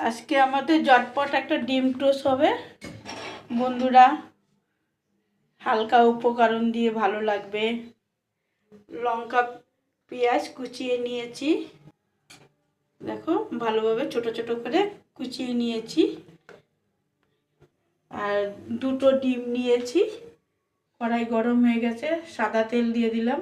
আজকে আমাদের জটপট একটা ডিম টোস্ট হবে। বন্ধুরা, হালকা উপকরণ দিয়ে ভালো লাগবে। লঙ্কা, পেঁয়াজ কুচিয়ে নিয়েছি। দেখো, ভালোভাবে ছোট ছোট করে কুচিয়ে নিয়েছি। আর দুটো ডিম নিয়েছি। কড়াই গরম হয়ে গেছে, সাদা তেল দিয়ে দিলাম।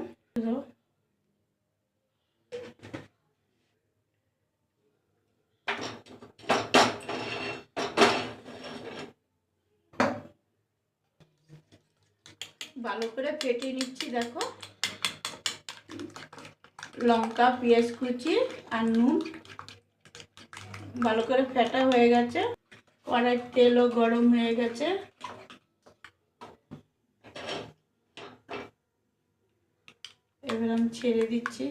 ভালো করে ফেটে নিচ্ছি, দেখো। লঙ্কা, পেঁয়াজ কুচি আর নুন। ভালো করে ফেটা হয়ে গেছে। কড়াই তেলও গরম হয়ে গেছে। এবার আমি ছেড়ে দিচ্ছি।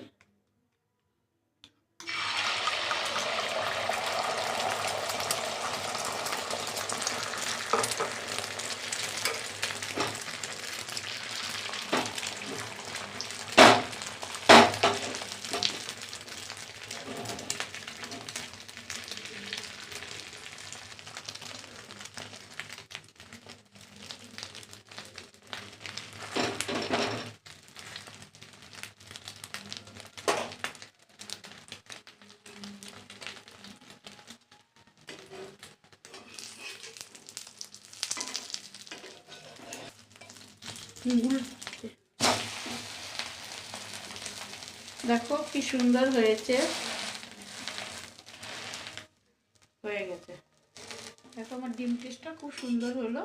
দেখো কি সুন্দর হয়েছে। হয়ে গেছে। দেখো আমার ডিম টেস্টটা খুব সুন্দর হলো।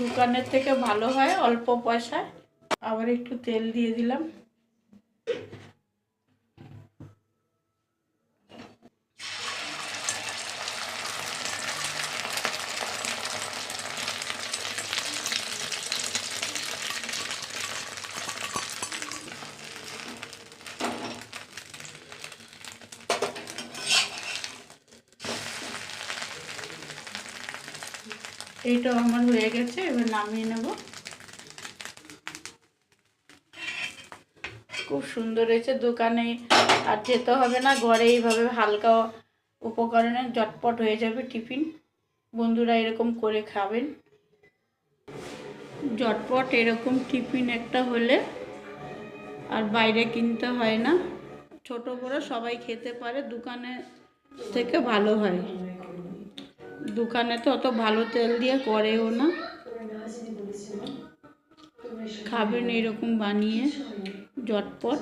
দোকানের থেকে ভালো হয়, অল্প পয়সায়। আবার একটু তেল দিয়ে দিলাম। এইটাও আমার হয়ে গেছে, এবার নামিয়ে নেব। খুব সুন্দর হয়েছে দোকানে, আর যেতে হবে না, ঘরে এইভাবে হালকা উপকরণে জটপট হয়ে যাবে টিফিন। বন্ধুরা এরকম করে খাবেন। জটপট এরকম টিফিন একটা হলে আর বাইরে কিনতে হয় না। ছোট বড় সবাই খেতে পারে, দোকানে থেকে ভালো হয়। দোকানে তো অত ভালো তেল দিয়ে করেও না। খাবেন এরকম বানিয়ে জটপট